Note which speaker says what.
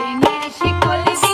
Speaker 1: প্রেমের শিকল